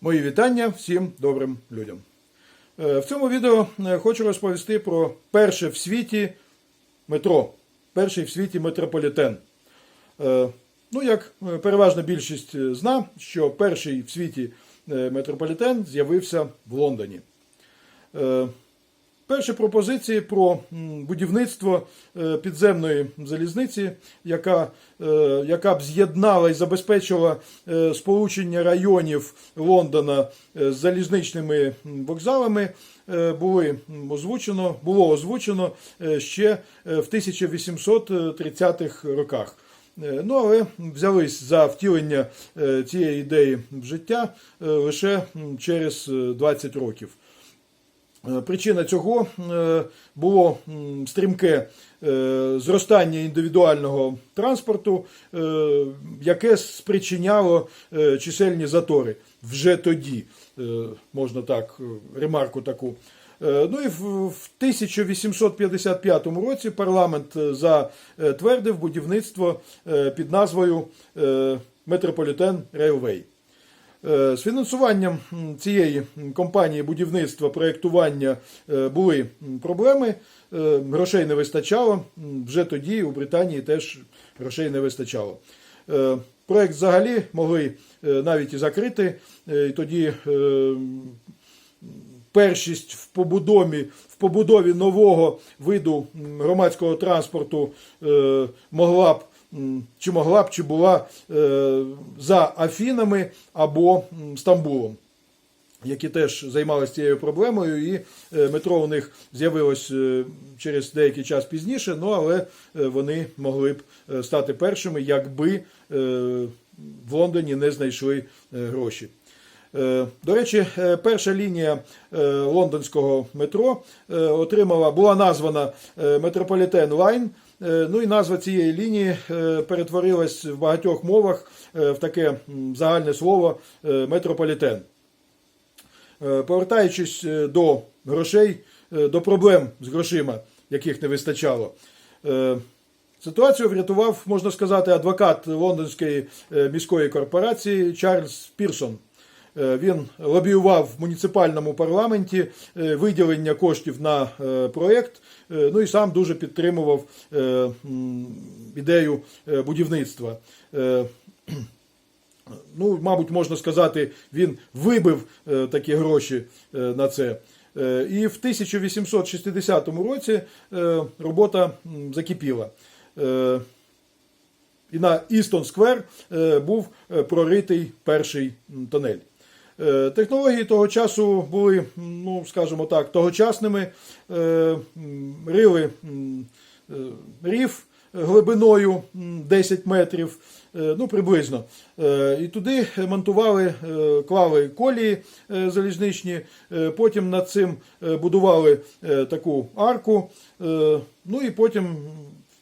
Мої вітання всім добрим людям. Е, В цьому відео е, хочу розповісти про перше в світі метро, перший в світі метрополітен. Е, Ну, як переважна більшість зна, що перший в світі метрополітен з'явився в Лондоні. Перші пропозиції про будівництво е, підземної залізниці, яка, е, яка б з'єднала і забезпечила е, сполучення районів Лондона з залізничними вокзалами, були озвучено, було озвучено ще в 1830-х роках. Ну, але взялись за втілення цієї ідеї в життя лише через е, 20 років. Е, Причина цього е, було стрімке е, зростання індивідуального транспорту, яке спричиняло чисельні затори вже тоді, можна так, ремарку таку. Ну і в в 1855 році парламент затвердив будівництво під назвою Метрополітен Рейлвей. Е, З фінансуванням цієї компанії будівництва, проєктування е, були проблеми, е, грошей не вистачало. Вже тоді у Британії теж грошей не вистачало. Проєкт взагалі могли навіть і закрити. І тоді першість в побудові, в побудові нового виду громадського транспорту могла б чи могла б, чи була е, за Афінами або Стамбулом. Які теж займалися цією проблемою, і е, метро у них з'явилось е, через деякий час пізніше, ну але вони могли б стати першими, якби в Лондоні не знайшли гроші. До речі, перша лінія лондонського метро отримала, була названа Метрополітен Лайн. Е, Ну і назва цієї лінії е, перетворилась в багатьох мовах е, в таке загальне слово метрополітен. Повертаючись до грошей, до проблем з грошима, яких не вистачало. Ситуацію врятував, можна сказати, адвокат лондонської міської корпорації Чарльз Пірсон. Е, Він лобіював в муніципальному парламенті е, виділення коштів на е, проєкт, ну і сам дуже підтримував ідею будівництва. Ну, мабуть, можна сказати, він вибив такі гроші на це. І в 1860 році робота закипіла. І на Істон Сквер був проритий перший. Е, Технології того часу були, ну скажімо так, тогочасними. Е, Рили е, рів глибиною 10 метрів, е, ну приблизно. Е, І туди монтували, е, клали колії е, залізничні, е, потім над цим е, будували е, таку арку, е, ну і потім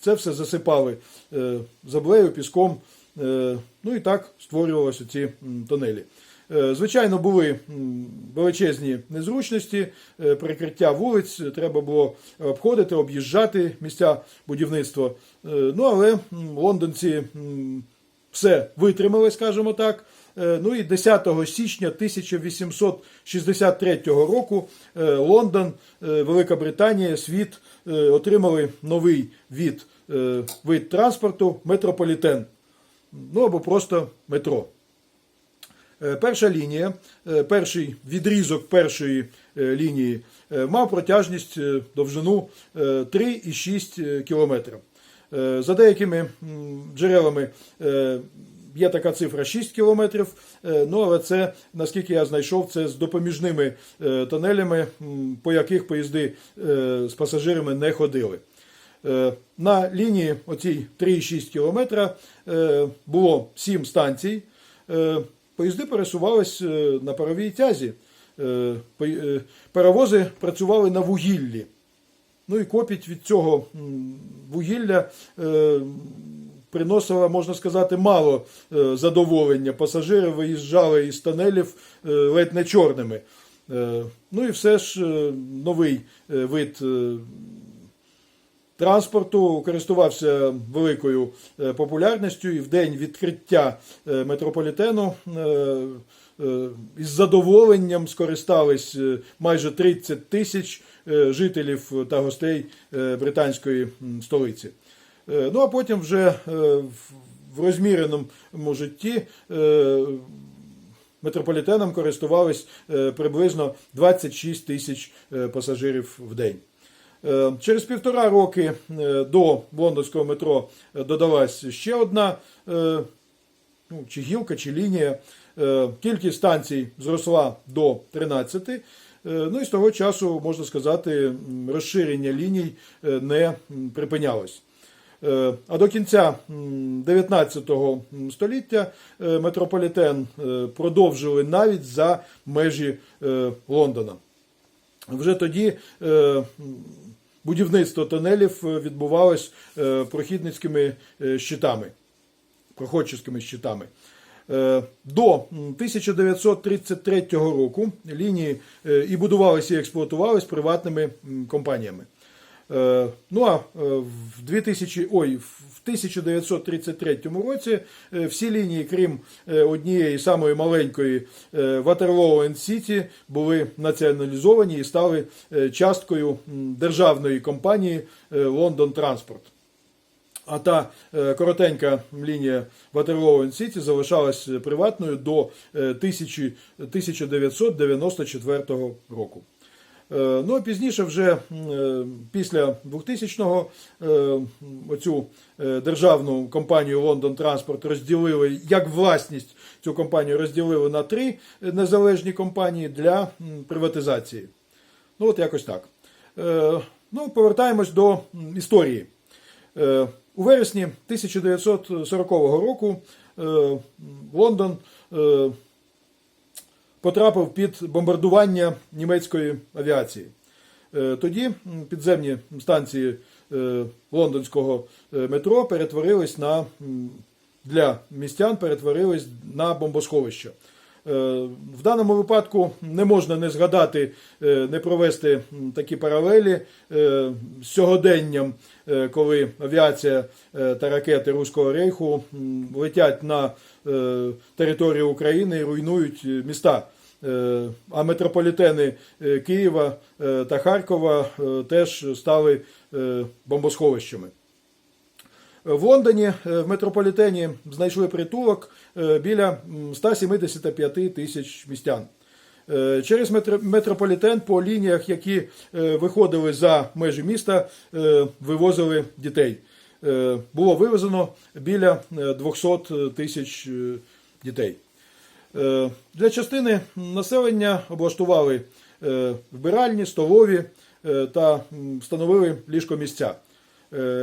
це все засипали е, землею, піском. Е, Ну і так створювалися ці. Е, Звичайно, були величезні незручності, е, перекриття вулиць, треба було обходити, об'їжджати місця будівництва. Е, Ну, але лондонці все витримали, скажімо так. Е, Ну і 10 січня 1863 року е, Лондон, е, Велика Британія, світ е, отримали новий від, е, вид транспорту метрополітен. Ну або просто метро. Е, Перша лінія, е, перший відрізок першої е, лінії мав протяжність довжину е, 3,6 кілометра. Е, За деякими джерелами є така цифра 6 кілометрів, ну але це, наскільки я знайшов, це з допоміжними тунелями, м, по яких поїзди з пасажирами не ходили. На лінії оцій 3,6 кілометра було 7 станцій. Поїзди пересувались е, на паровій тязі. Е, е, Паровози працювали на вугіллі. Ну і копіть від цього вугілля приносила, можна сказати, мало задоволення. Пасажири виїжджали із тунелів е, ледь не чорними. Ну і все ж новий вид транспорту користувався великою е, популярністю і в день відкриття е, метрополітену е, із задоволенням скористались майже 30 тисяч жителів та гостей британської столиці. Ну а потім вже в- розміреному житті метрополітеном користувались приблизно 26 тисяч пасажирів в день. Е, Через півтора роки е, до лондонського метро е, додалась ще одна ну, чи гілка, чи лінія. Кількість станцій зросла до 13. Е, Ну і з того часу, можна сказати, розширення ліній не припинялось. А до кінця 19 століття метрополітен продовжили навіть за межі Лондона. Вже тоді будівництво тунелів е, відбувалось е, прохідницькими е, щитами, проходчими щитами. До м, 1933 року лінії і будувалися і експлуатувалися приватними компаніями. Е, Ну а е, в 2000, ой, в 1933 році е, всі лінії, крім однієї самої маленької Ватерлоо енд Сіті, були націоналізовані і стали часткою державної компанії Лондон Транспорт. А та коротенька лінія Ватерлоо енд Сіті залишалась приватною до е, 1000 1994 року. Е, Ну, а пізніше, вже е, після 2000-го, е, оцю державну компанію Лондон Транспорт розділили, як власність цю компанію розділили на три незалежні компанії для приватизації. Ну, от якось так. Ну, повертаємось до історії. У вересні 1940 року Лондон потрапив під бомбардування німецької авіації. Е, Тоді підземні станції е, лондонського е, метро перетворились на для містян перетворились на бомбосховища. Е, В даному випадку не можна не згадати, не провести такі паралелі з сьогоденням, коли авіація та ракети Руського рейху летять на територію України і руйнують міста. Е, А метрополітени е, Києва е, та Харкова теж стали бомбосховищами. В Лондоні в метрополітені знайшли притулок біля 175 тисяч містян. Через метрополітен по лініях, які виходили за межі міста, вивозили дітей. Було вивезено біля е, 200 тисяч дітей. Е, Для частини населення облаштували е, вбиральні, столові е, та встановили ліжкомісця.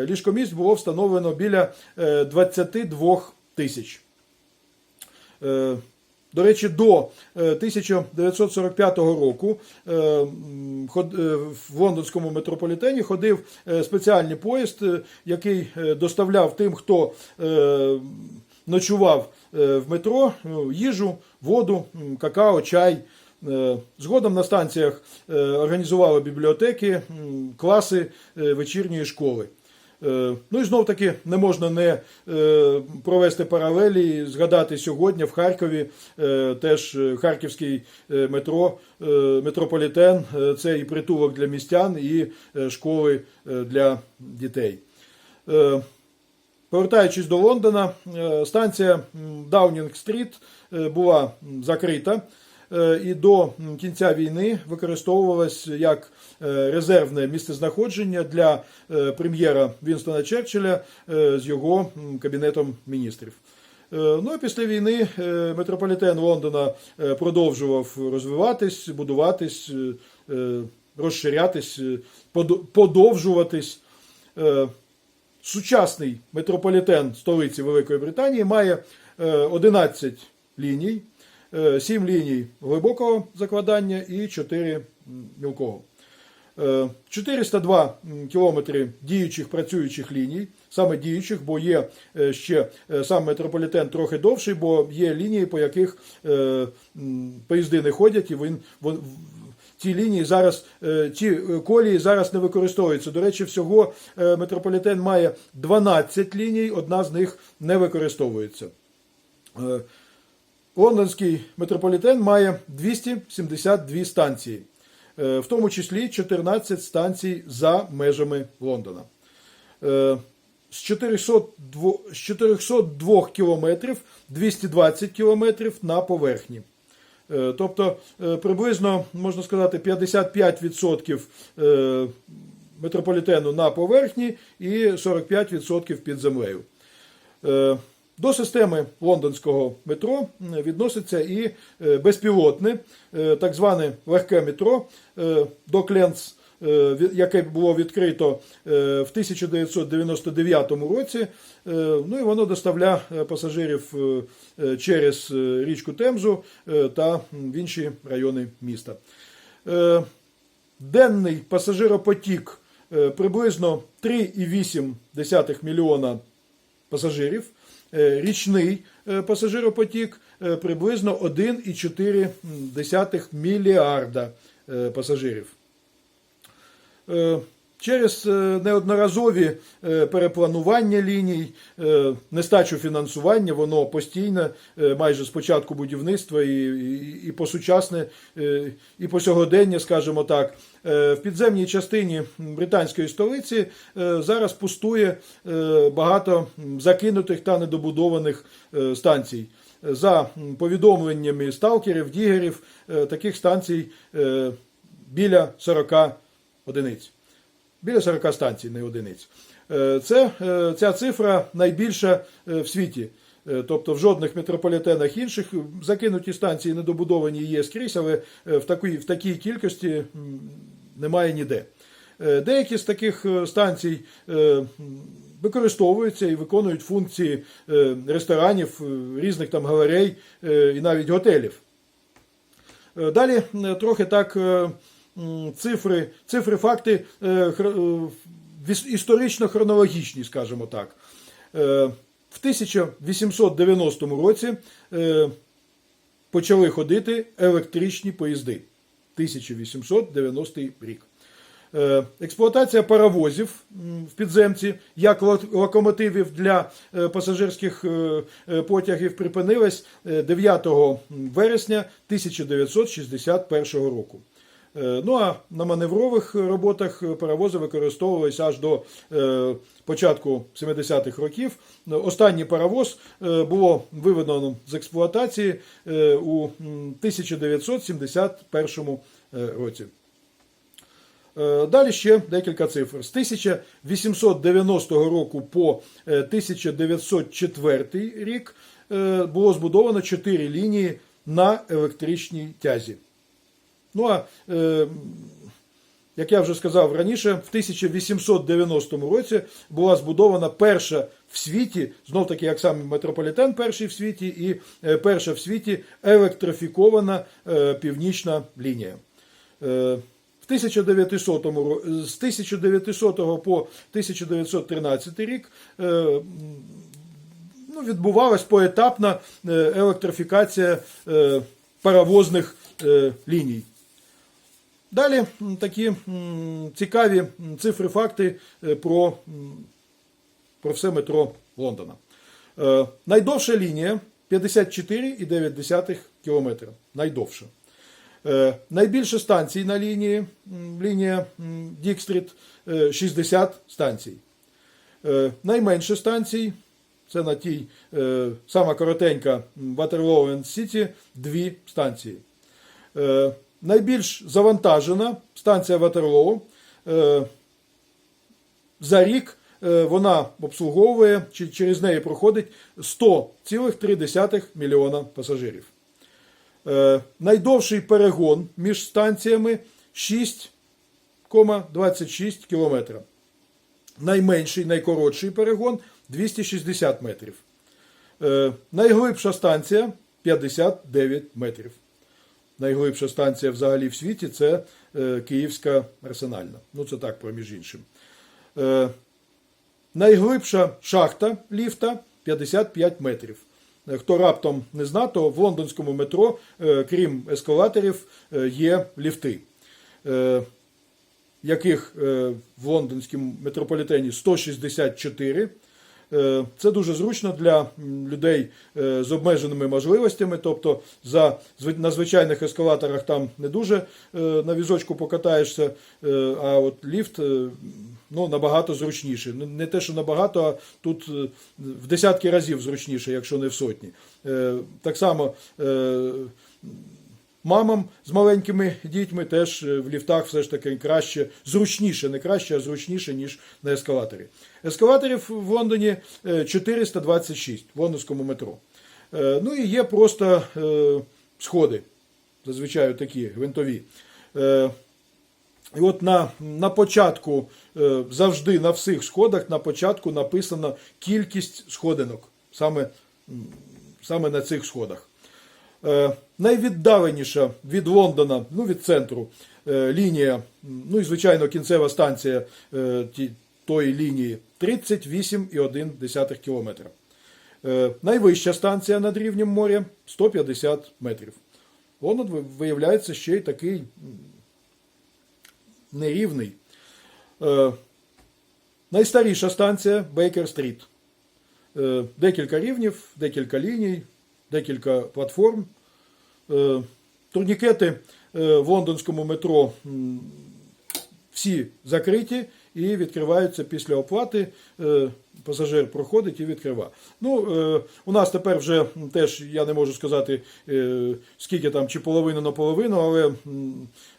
Ліжкомісць було встановлено біля е, 22 тисяч. До речі, до е, 1945 року в лондонському метрополітені ходив спеціальний поїзд, який доставляв тим, хто ночував е, в метро ну, їжу, воду, какао, чай. Е, Згодом на станціях е, організували бібліотеки, класи вечірньої школи. Ну і знов таки не можна не провести паралелі, згадати сьогодні в Харкові теж харківський метро, метрополітен це і притулок для містян, і школи для дітей. Повертаючись до Лондона, е, станція Даунінг-стріт е, була закрита е, і до кінця війни використовувалась як резервне місцезнаходження для прем'єра Вінстона Черчилля з його кабінетом міністрів. Ну а після війни метрополітен Лондона продовжував розвиватись, будуватись, розширятись, подовжуватись. Е, Сучасний метрополітен столиці Великої Британії має е, 11 ліній, 7 ліній глибокого закладання і 4 мілкого. Е, 402 кілометри діючих працюючих ліній, саме діючих, бо є е, ще е, сам метрополітен трохи довший, бо є лінії, по яких е, поїзди не ходять, і він, ці лінії зараз, е, ці е, колії зараз не використовуються. До речі, всього е, метрополітен має 12 ліній, одна з них не використовується. Лондонський метрополітен має 272 станції, в тому числі 14 станцій за межами Лондона. З 402, з 402 кілометрів 220 кілометрів на поверхні. Е, Тобто е, приблизно, можна сказати, 55% е, метрополітену на поверхні і 45% під землею. До системи лондонського метро відноситься і безпілотне, так зване легке метро ві- яке було відкрито е, в 1999 році. Е, Ну і воно доставляє е, пасажирів е, е, через е, річку Темзу е, та в інші райони міста. Е, Денний пасажиропотік е, приблизно 3,8 мільйона пасажирів. Е, Річний е, пасажиропотік е, приблизно 1,4 мільярда е, пасажирів. Е, Через е, неодноразові е, перепланування ліній, нестачу фінансування, воно постійно, е, майже з початку будівництва і, і, і по сучасне, і по сьогодення, скажімо так, в підземній частині британської столиці зараз пустує багато закинутих та недобудованих станцій. За повідомленнями сталкерів, дігерів, таких станцій біля 40 одиниць. Біля 40 станцій, не одиниць. Е, Це, е, ця цифра найбільша е, в світі. Тобто в жодних метрополітенах інших закинуті станції недобудовані є скрізь, але в такій, в такій кількості немає ніде. Деякі з таких станцій використовуються і виконують функції ресторанів, різних там галерей і навіть готелів. Далі трохи так цифри, цифри факти е, е, історично-хронологічні, скажімо так. Е, В 1890 році почали ходити електричні поїзди. 1890 рік. Експлуатація паровозів в підземці як локомотивів для пасажирських потягів припинилась е, 9 вересня 1961 року. Е, Ну а на маневрових роботах паровози використовувалися аж до е, початку 70-х років. Е, Останній паровоз е, було виведено з експлуатації е, у 1971 е, році. Е, Далі ще декілька цифр. З 1890 року по е, 1904 рік е, було збудовано 4 лінії на електричній тязі. Ну а е, як я вже сказав раніше, в 1890 році була збудована перша в світі, знов таки, як сам метрополітен, перший в світі, і е, перша в світі електрифікована е, північна лінія. Е, В 1900 з 1900 по 1913 рік ну, відбувалась поетапна електрифікація паровозних ліній. Далі такі цікаві цифри, факти е, про, про все метро Лондона. Е, Найдовша лінія 54,9 км. Найдовша. Е, Найбільше станцій на лінії, лінія Дікстріт е, 60 станцій. Найменше станцій, це на тій сама коротенька Waterloo City, дві станції. Найбільш завантажена станція Ватерлоу. Е, За рік е, вона обслуговує, чи через неї проходить 100,3 мільйона пасажирів. Е, Найдовший перегон між станціями 6,26 кілометра. Найменший, найкоротший перегон 260 метрів. Найглибша станція 59 метрів. Найглибша станція взагалі в світі це е, Київська арсенальна. Ну, це так, проміж іншим. Е, найглибша шахта ліфта 55 метрів. Е, Хто раптом не знає, то в лондонському метро, крім ескалаторів, є ліфти. яких в лондонському метрополітені 164. Е, Це дуже зручно для людей е, з обмеженими можливостями. Тобто за, на звичайних ескалаторах там не дуже е, на візочку покатаєшся, а от ліфт ну, набагато зручніше. Не те, що набагато, а тут в десятки разів зручніше, якщо не в сотні. Так само. Е, Мамам з маленькими дітьми теж е, в ліфтах все ж таки краще, зручніше, не краще, а зручніше, ніж на ескалаторі. Ескалаторів в Лондоні е, 426 в лондонському метро. Е, Ну і є просто е, сходи, зазвичай такі гвинтові. Е, І от на, на початку, е, завжди на всіх сходах, на початку написана кількість сходинок, саме, саме на цих сходах. Е, найвіддаленіша від Лондона, ну від центру, е, лінія, ну і звичайно кінцева станція е, тої лінії 38,1 кілометра. Е, найвища станція над рівнем моря 150 метрів. Лондон виявляється ще й такий нерівний. Найстаріша станція Бейкер Стріт. Декілька рівнів, декілька ліній, декілька платформ. Е, турнікети е, в лондонському метро всі закриті і відкриваються після оплати. Пасажир проходить і відкрива. Ну, е, у нас тепер вже теж я не можу сказати, е, скільки там, чи половину на половину, але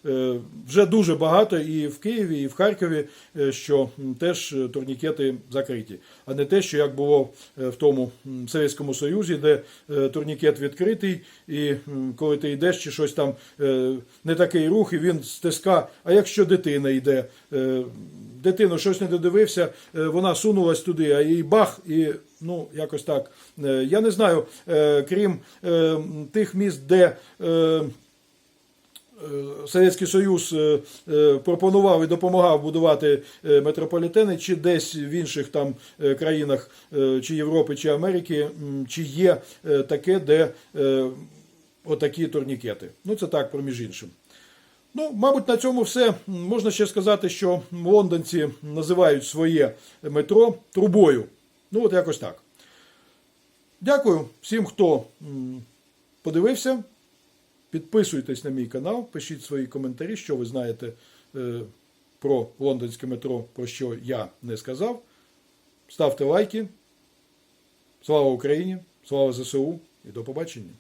е, вже дуже багато і в Києві, і в Харкові, е, що теж е, турнікети закриті. А не те, що як було е, в тому Совєтському Союзі, де турнікет відкритий, і коли ти йдеш, чи щось там е, не такий рух, і він стиска. А якщо дитина йде, е, дитину щось не додивився, вона сунулась туди, а їй бах, і ну якось так. Е, Я не знаю, е, крім е, тих міст, де. Совєтський Союз пропонував і допомагав будувати метрополітени, чи десь в інших там країнах, чи Європи, чи Америки, чи є таке, де отакі турнікети. Ну, це так, проміж іншим. Ну, мабуть, на цьому все. Можна ще сказати, що лондонці називають своє метро трубою. Ну, от якось так. Дякую всім, хто подивився. Підписуйтесь на мій канал, пишіть свої коментарі, що ви знаєте е, про лондонське метро, про що я не сказав. Ставте лайки. Слава Україні! Слава ЗСУ і до побачення!